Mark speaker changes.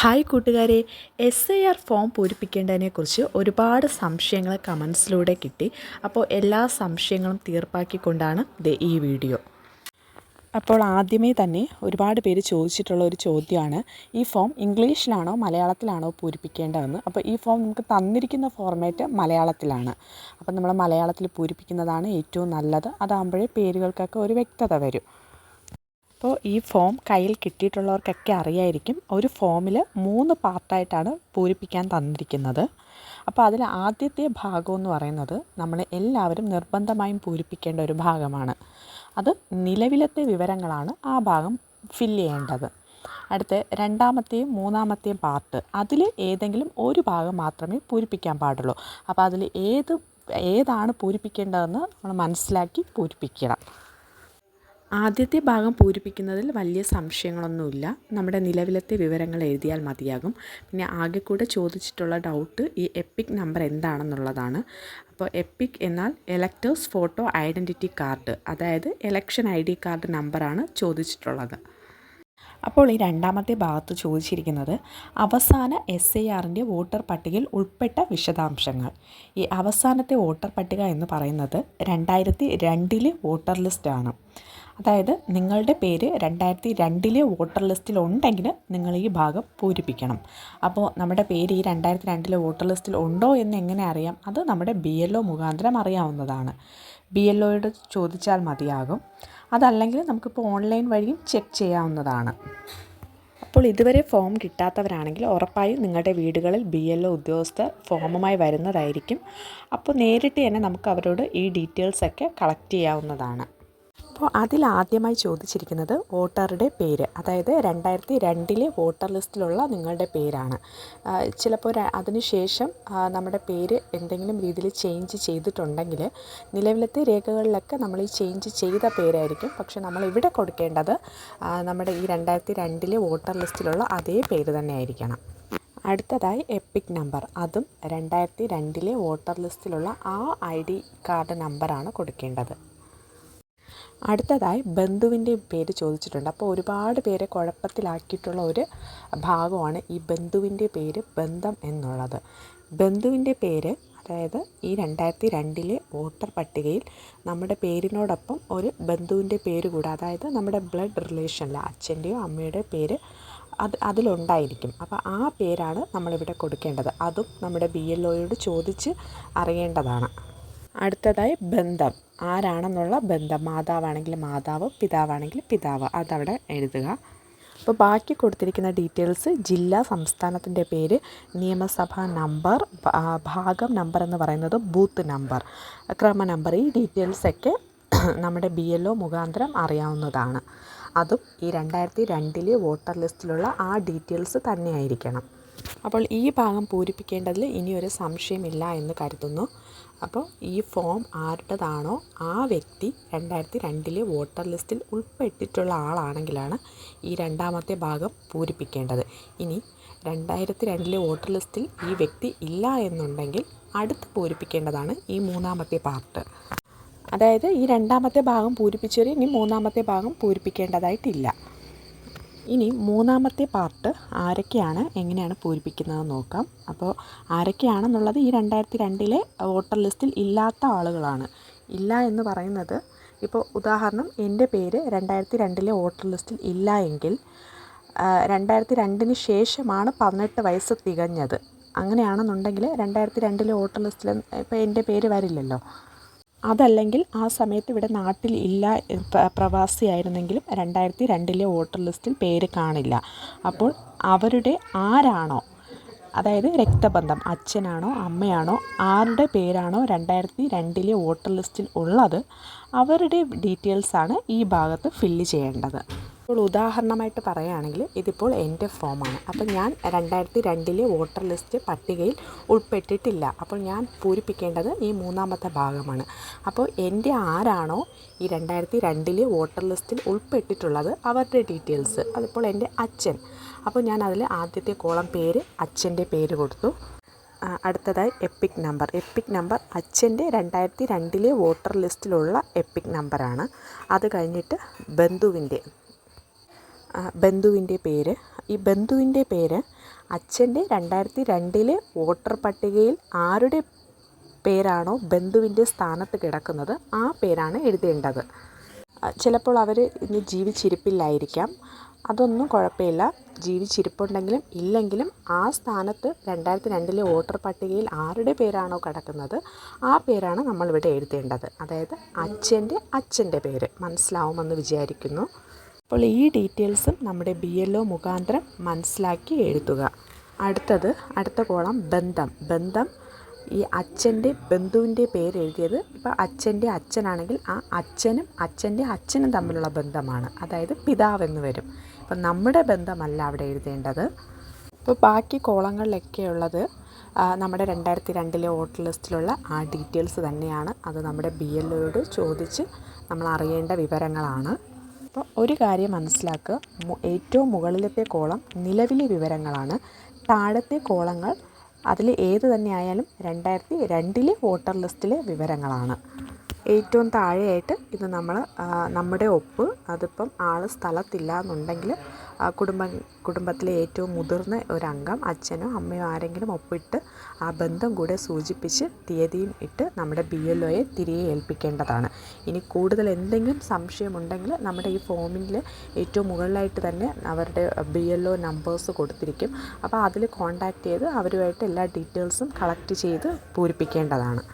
Speaker 1: Hi കൂട്ടുകാരെ. S I R form പൂരിപ്പിക്കേണ്ടതിനെക്കുറിച്ച് ഒരുപാട് സംശയങ്ങൾ കമൻസിലൂടെ കിട്ടി. അപ്പോൾ എല്ലാ സംശയങ്ങളും തീർപ്പാക്കിക്കൊണ്ടാണ് ഈ വീഡിയോ. അപ്പോൾ ആദ്യമേ തന്നെ ഒരുപാട് പേര് ചോദിച്ചിട്ടുള്ള ഒരു ചോദ്യമാണ്. ഈ ഫോം ഇംഗ്ലീഷിലാണോ മലയാളത്തിലാണോ പൂരിപ്പിക്കേണ്ടതെന്ന്. അപ്പോൾ ഈ ഫോം നമുക്ക് തന്നിരിക്കുന്ന ഫോർമാറ്റ് മലയാളത്തിലാണ്. അപ്പോൾ നമ്മൾ മലയാളത്തിൽ പൂരിപ്പിക്കുന്നതാണ് ഏറ്റവും നല്ലത്. അതാകുമ്പോഴേ പേരുകൾക്കൊക്കെ ഒരു വ്യക്തത വരും. അപ്പോൾ ഈ ഫോം കയ്യിൽ കിട്ടിയിട്ടുള്ളവർക്കൊക്കെ അറിയായിരിക്കും. ഒരു ഫോമിൽ മൂന്ന് പാർട്ടായിട്ടാണ് പൂരിപ്പിക്കാൻ തന്നിരിക്കുന്നത്. അപ്പോൾ അതിൽ ആദ്യത്തെ ഭാഗം എന്ന് പറയുന്നത് നമ്മൾ എല്ലാവരും നിർബന്ധമായും പൂരിപ്പിക്കേണ്ട ഒരു ഭാഗമാണ്. അത് നിലവിലത്തെ വിവരങ്ങളാണ് ആ ഭാഗം ഫില്ല് ചെയ്യേണ്ടത്. അടുത്ത രണ്ടാമത്തെയും മൂന്നാമത്തെയും പാർട്ട് അതിൽ ഏതെങ്കിലും ഒരു ഭാഗം മാത്രമേ പൂരിപ്പിക്കാൻ പാടുള്ളൂ. അപ്പോൾ അതിൽ ഏത് ഏതാണ് പൂരിപ്പിക്കേണ്ടതെന്ന് നമ്മൾ മനസ്സിലാക്കി പൂരിപ്പിക്കണം. ആദ്യത്തെ ഭാഗം പൂരിപ്പിക്കുന്നതിൽ വലിയ സംശയങ്ങളൊന്നുമില്ല. നമ്മുടെ നിലവിലത്തെ വിവരങ്ങൾ എഴുതിയാൽ മതിയാകും. പിന്നെ ആകെ കൂടെ ചോദിച്ചിട്ടുള്ള ഡൗട്ട് ഈ എപ്പിക് നമ്പർ എന്താണെന്നുള്ളതാണ്. അപ്പോൾ എപ്പിക് എന്നാൽ എലക്ടേഴ്സ് ഫോട്ടോ ഐഡന്റിറ്റി കാർഡ് അതായത് എലക്ഷൻ ഐ ഡി കാർഡ് നമ്പറാണ് ചോദിച്ചിട്ടുള്ളത്. അപ്പോൾ ഈ രണ്ടാമത്തെ ഭാഗത്ത് ചോദിച്ചിരിക്കുന്നത് അവസാന എസ് ഐ ആറിന്റെ വോട്ടർ പട്ടികയിൽ ഉൾപ്പെട്ട വിശദാംശങ്ങൾ. ഈ അവസാനത്തെ വോട്ടർ പട്ടിക എന്ന് പറയുന്നത് രണ്ടായിരത്തി രണ്ടിലെ വോട്ടർ ലിസ്റ്റാണ് അതായത് നിങ്ങളുടെ പേര് രണ്ടായിരത്തി രണ്ടിലെ വോട്ടർ ലിസ്റ്റിൽ ഉണ്ടെങ്കിൽ നിങ്ങൾ ഈ ഭാഗം പൂരിപ്പിക്കണം. അപ്പോൾ നമ്മുടെ പേര് ഈ രണ്ടായിരത്തി രണ്ടിലെ വോട്ടർ ലിസ്റ്റിൽ ഉണ്ടോ എന്ന് എങ്ങനെ അറിയാം? അത് നമ്മുടെ ബി എൽ ഒ മുഖാന്തരം അറിയാവുന്നതാണ്. ബി എൽ ഒയോട് ചോദിച്ചാൽ മതിയാകും. അതല്ലെങ്കിൽ നമുക്കിപ്പോൾ ഓൺലൈൻ വഴിയും ചെക്ക് ചെയ്യാവുന്നതാണ്. അപ്പോൾ ഇതുവരെ ഫോം കിട്ടാത്തവരാണെങ്കിൽ ഉറപ്പായും നിങ്ങളുടെ വീടുകളിൽ ബി എൽ ഒ ഉദ്യോഗസ്ഥർ ഫോമുമായി വരുന്നതായിരിക്കും. അപ്പോൾ നേരിട്ട് തന്നെ നമുക്ക് അവരോട് ഈ ഡീറ്റെയിൽസൊക്കെ കളക്ട് ചെയ്യാവുന്നതാണ്. അപ്പോൾ അതിലാദ്യമായി ചോദിച്ചിരിക്കുന്നത് വോട്ടറുടെ പേര്. അതായത് രണ്ടായിരത്തി രണ്ടിലെ വോട്ടർ ലിസ്റ്റിലുള്ള നിങ്ങളുടെ പേരാണ്. ചിലപ്പോൾ അതിനുശേഷം നമ്മുടെ പേര് എന്തെങ്കിലും രീതിയിൽ ചേഞ്ച് ചെയ്തിട്ടുണ്ടെങ്കിൽ നിലവിലത്തെ രേഖകളിലൊക്കെ നമ്മൾ ഈ ചേഞ്ച് ചെയ്ത പേരായിരിക്കും. പക്ഷെ നമ്മൾ ഇവിടെ കൊടുക്കേണ്ടത് നമ്മുടെ ഈ രണ്ടായിരത്തി രണ്ടിലെ വോട്ടർ ലിസ്റ്റിലുള്ള അതേ പേര് തന്നെ ആയിരിക്കണം. അടുത്തതായി എപ്പിക് നമ്പർ. അതും രണ്ടായിരത്തി രണ്ടിലെ വോട്ടർ ലിസ്റ്റിലുള്ള ആ ഐ ഡി കാർഡ് നമ്പറാണ് കൊടുക്കേണ്ടത്. അടുത്തതായി ബന്ധുവിന്റെ പേര് ചോദിച്ചിട്ടുണ്ട്. അപ്പോൾ ഒരുപാട് പേരെ കുഴപ്പത്തിലാക്കിയിട്ടുള്ള ഒരു ഭാഗമാണ് ഈ ബന്ധുവിന്റെ പേര് ബന്ധം എന്നുള്ളത്. ബന്ധുവിന്റെ പേര് അതായത് ഈ രണ്ടായിരത്തി രണ്ടിലെ വോട്ടർ പട്ടികയിൽ നമ്മുടെ പേരിനോടൊപ്പം ഒരു ബന്ധുവിന്റെ പേര് കൂടെ അതായത് നമ്മുടെ ബ്ലഡ് റിലേഷനിൽ അച്ഛന്റെയോ അമ്മയുടെ പേര് അത് അതിലുണ്ടായിരിക്കും. അപ്പോൾ ആ പേരാണ് നമ്മളിവിടെ കൊടുക്കേണ്ടത്. അതും നമ്മുടെ ബി എൽ ഒയോട് ചോദിച്ച് അറിയേണ്ടതാണ്. അടുത്തതായി ബന്ധം. ആരാണെന്നുള്ള ബന്ധം? മാതാവാണെങ്കിൽ മാതാവ് പിതാവാണെങ്കിൽ പിതാവ്. അതവിടെ എഴുതുക. അപ്പോൾ ബാക്കി കൊടുത്തിരിക്കുന്ന ഡീറ്റെയിൽസ് ജില്ല സംസ്ഥാനത്തിന്റെ പേര് നിയമസഭാ നമ്പർ ഭാഗം നമ്പർ എന്ന് പറയുന്നത് ബൂത്ത് നമ്പർ. ക്രമ നമ്പർ. ഈ ഡീറ്റെയിൽസൊക്കെ നമ്മുടെ ബി എൽ ഒ മുഖാന്തരം അറിയാവുന്നതാണ്. അതും ഈ രണ്ടായിരത്തി രണ്ടിലെ വോട്ടർ ലിസ്റ്റിലുള്ള ആ ഡീറ്റെയിൽസ് തന്നെയായിരിക്കണം. അപ്പോൾ ഈ ഭാഗം പൂരിപ്പിക്കേണ്ടതിൽ ഇനിയൊരു സംശയമില്ല എന്ന് കരുതുന്നു. അപ്പോൾ ഈ ഫോം ആരുടേതാണോ ആ വ്യക്തി രണ്ടായിരത്തി രണ്ടിലെ വോട്ടർ ലിസ്റ്റിൽ ഉൾപ്പെട്ടിട്ടുള്ള ആളാണെങ്കിലാണ് ഈ രണ്ടാമത്തെ ഭാഗം പൂരിപ്പിക്കേണ്ടത്. ഇനി രണ്ടായിരത്തി രണ്ടിലെ വോട്ടർ ലിസ്റ്റിൽ ഈ വ്യക്തി ഇല്ല എന്നുണ്ടെങ്കിൽ അടുത്ത് പൂരിപ്പിക്കേണ്ടതാണ് ഈ മൂന്നാമത്തെ പാർട്ട് അതായത് ഈ രണ്ടാമത്തെ ഭാഗം പൂരിപ്പിച്ചവർ ഇനി മൂന്നാമത്തെ ഭാഗം പൂരിപ്പിക്കേണ്ടതായിട്ടില്ല. ഇനി മൂന്നാമത്തെ പാർട്ട് ആരൊക്കെയാണ് എങ്ങനെയാണ് പൂരിപ്പിക്കുന്നതെന്ന് നോക്കാം. അപ്പോൾ ആരൊക്കെയാണെന്നുള്ളത് ഈ രണ്ടായിരത്തി രണ്ടിലെ വോട്ടർ ലിസ്റ്റിൽ ഇല്ലാത്ത ആളുകളാണ്. ഇല്ല എന്ന് പറയുന്നത് ഇപ്പോൾ ഉദാഹരണം എന്റെ പേര് രണ്ടായിരത്തി രണ്ടിലെ വോട്ടർ ലിസ്റ്റിൽ ഇല്ല എങ്കിൽ രണ്ടായിരത്തി രണ്ടിന് ശേഷമാണ് പതിനെട്ട് വയസ്സ് തികഞ്ഞത്. അങ്ങനെയാണെന്നുണ്ടെങ്കിൽ രണ്ടായിരത്തി രണ്ടിലെ വോട്ടർ ലിസ്റ്റിൽ ഇപ്പോൾ എന്റെ പേര് വരില്ലല്ലോ. അതല്ലെങ്കിൽ ആ സമയത്ത് ഇവിടെ നാട്ടിൽ ഇല്ല പ്രവാസിയായിരുന്നെങ്കിലും രണ്ടായിരത്തി രണ്ടിലെ വോട്ടർ ലിസ്റ്റിൽ പേര് കാണില്ല. അപ്പോൾ അവരുടെ ആരാണോ അതായത് രക്തബന്ധം അച്ഛനാണോ അമ്മയാണോ ആരുടെ പേരാണോ രണ്ടായിരത്തി രണ്ടിലെ വോട്ടർ ലിസ്റ്റിൽ ഉള്ളത് അവരുടെ ഡീറ്റെയിൽസാണ് ഈ ഭാഗത്ത് ഫില്ല് ചെയ്യേണ്ടത്. ഇപ്പോൾ ഉദാഹരണമായിട്ട് പറയുകയാണെങ്കിൽ ഇതിപ്പോൾ എന്റെ ഫോമാണ്. അപ്പോൾ ഞാൻ രണ്ടായിരത്തി രണ്ടിലെ വോട്ടർ ലിസ്റ്റ് പട്ടികയിൽ ഉൾപ്പെട്ടിട്ടില്ല. അപ്പോൾ ഞാൻ പൂരിപ്പിക്കേണ്ടത് ഈ മൂന്നാമത്തെ ഭാഗമാണ്. അപ്പോൾ എന്റെ ആരാണോ ഈ രണ്ടായിരത്തി രണ്ടിലെ വോട്ടർ ലിസ്റ്റിൽ ഉൾപ്പെട്ടിട്ടുള്ളത് അവരുടെ ഡീറ്റെയിൽസ്. അതിപ്പോൾ എന്റെ അച്ഛൻ. അപ്പോൾ ഞാൻ അതിൽ ആദ്യത്തെ കോളം പേര് അച്ഛന്റെ പേര് കൊടുത്തു. അടുത്തതായി എപ്പിക് നമ്പർ എപ്പിക് നമ്പർ അച്ഛന്റെ രണ്ടായിരത്തി രണ്ടിലെ വോട്ടർ ലിസ്റ്റിലുള്ള എപ്പിക് നമ്പറാണ് അത് കഴിഞ്ഞിട്ട് ബന്ധുവിന്റെ ബന്ധുവിന്റെ പേര്. ഈ ബന്ധുവിന്റെ പേര് അച്ഛന്റെ രണ്ടായിരത്തി രണ്ടിലെ വോട്ടർ പട്ടികയിൽ ആരുടെ പേരാണോ ബന്ധുവിന്റെ സ്ഥാനത്ത് കിടക്കുന്നത് ആ പേരാണ് എഴുതേണ്ടത്. ചിലപ്പോൾ അവർ ഇന്ന് ജീവിച്ചിരിപ്പില്ലായിരിക്കാം. അതൊന്നും കുഴപ്പമില്ല. ജീവിച്ചിരിപ്പുണ്ടെങ്കിലും ഇല്ലെങ്കിലും ആ സ്ഥാനത്ത് രണ്ടായിരത്തി രണ്ടിലെ വോട്ടർ പട്ടികയിൽ ആരുടെ പേരാണോ കിടക്കുന്നത് ആ പേരാണ് നമ്മളിവിടെ എഴുതേണ്ടത്. അതായത് അച്ഛന്റെ അച്ഛന്റെ പേര്. മനസ്സിലാവുമെന്ന് വിചാരിക്കുന്നു. അപ്പോൾ ഈ ഡീറ്റെയിൽസും നമ്മുടെ ബി എൽ ഒ മുഖാന്തരം മനസ്സിലാക്കി എഴുതുക. അടുത്തത് അടുത്ത കോളം ബന്ധം. ബന്ധം ഈ അച്ഛന്റെ ബന്ധുവിന്റെ പേര് എഴുതിയത് ഇപ്പോൾ അച്ഛന്റെ അച്ഛനാണെങ്കിൽ ആ അച്ഛനും അച്ഛന്റെ അച്ഛനും തമ്മിലുള്ള ബന്ധമാണ്. അതായത് പിതാവെന്ന് വരും. അപ്പം നമ്മുടെ ബന്ധമല്ല അവിടെ എഴുതേണ്ടത്. ഇപ്പോൾ ബാക്കി കോളങ്ങളിലൊക്കെ ഉള്ളത് നമ്മുടെ രണ്ടായിരത്തി രണ്ടിലെ വോട്ടർ ലിസ്റ്റിലുള്ള ആ ഡീറ്റെയിൽസ് തന്നെയാണ്. അത് നമ്മുടെ ബി എൽ ഒയോട് ചോദിച്ച് നമ്മൾ അറിയേണ്ട വിവരങ്ങളാണ്. അപ്പോൾ ഒരു കാര്യം മനസ്സിലാക്കുക ഏറ്റവും മുകളിലത്തെ കോളം നിലവിലെ വിവരങ്ങളാണ്. താഴത്തെ കോളങ്ങൾ അതിൽ ഏത് തന്നെ ആയാലും രണ്ടായിരത്തി രണ്ടിലെ വോട്ടർ ലിസ്റ്റിലെ വിവരങ്ങളാണ്. ഏറ്റവും താഴെയായിട്ട് ഇത് നമ്മൾ നമ്മുടെ ഒപ്പ് അതിപ്പം ആൾ സ്ഥലത്തില്ല എന്നുണ്ടെങ്കിൽ കുടുംബം കുടുംബത്തിലെ ഏറ്റവും മുതിർന്ന ഒരംഗം അച്ഛനോ അമ്മയോ ആരെങ്കിലും ഒപ്പിട്ട് ആ ബന്ധം കൂടെ സൂചിപ്പിച്ച് തീയതിയും ഇട്ട് നമ്മുടെ ബി എൽ ഒയെ തിരികെ ഏൽപ്പിക്കേണ്ടതാണ്. ഇനി കൂടുതൽ എന്തെങ്കിലും സംശയമുണ്ടെങ്കിൽ നമ്മുടെ ഈ ഫോമിൽ ഏറ്റവും മുകളിലായിട്ട് തന്നെ അവരുടെ ബി എൽ ഒ നമ്പേഴ്സ് കൊടുത്തിരിക്കും. അപ്പോൾ അതിൽ കോൺടാക്റ്റ് ചെയ്ത് അവരുമായിട്ട് എല്ലാ ഡീറ്റെയിൽസും കളക്ട് ചെയ്ത് പൂരിപ്പിക്കേണ്ടതാണ്.